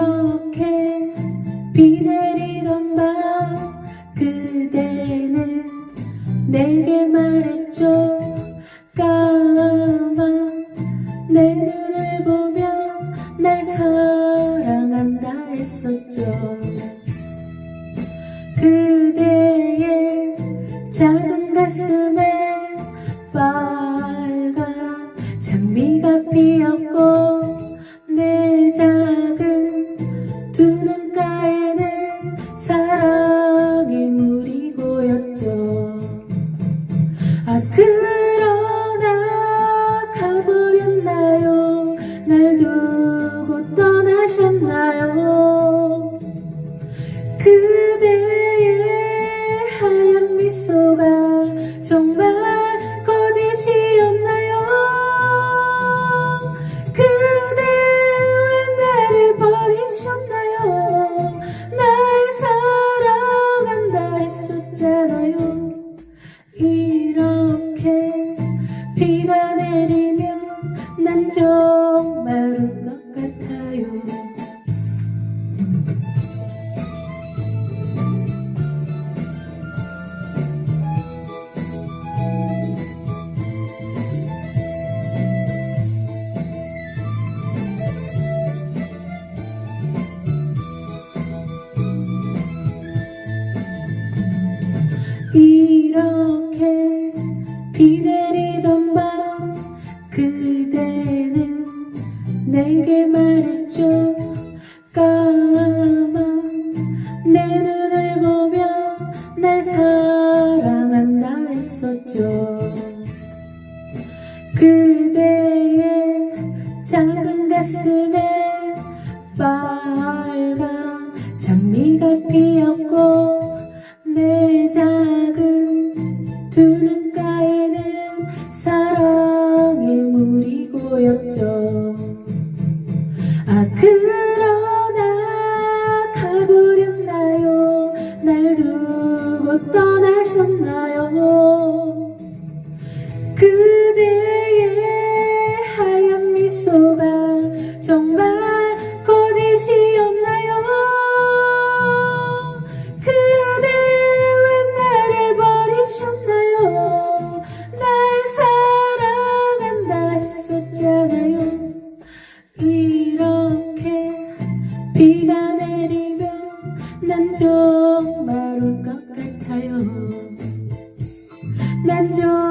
이렇게 비 내리던 밤 그대는 내게 말했죠. 까만 내 눈을 보며 날 사랑한다 했었죠. 그대의 작은 가슴에 빨간 장미가 피었고 그대의 하얀 미소가 정말 거짓이었나요? 그대 왜 나를 버리셨나요? 날 사랑한다 했었잖아요. 이렇게 비가 내리면 난정 이렇게 비 내리던 밤 그대는 내게 말했죠. 까만 내 눈을 보며 날 사랑한다 했었죠. 그대의 작은 가슴에 빨간 장미가 피 두 눈가에는 사랑의 물이 고였죠. 아 그러나 가버렸나요? 날 두고 떠나셨나요 같아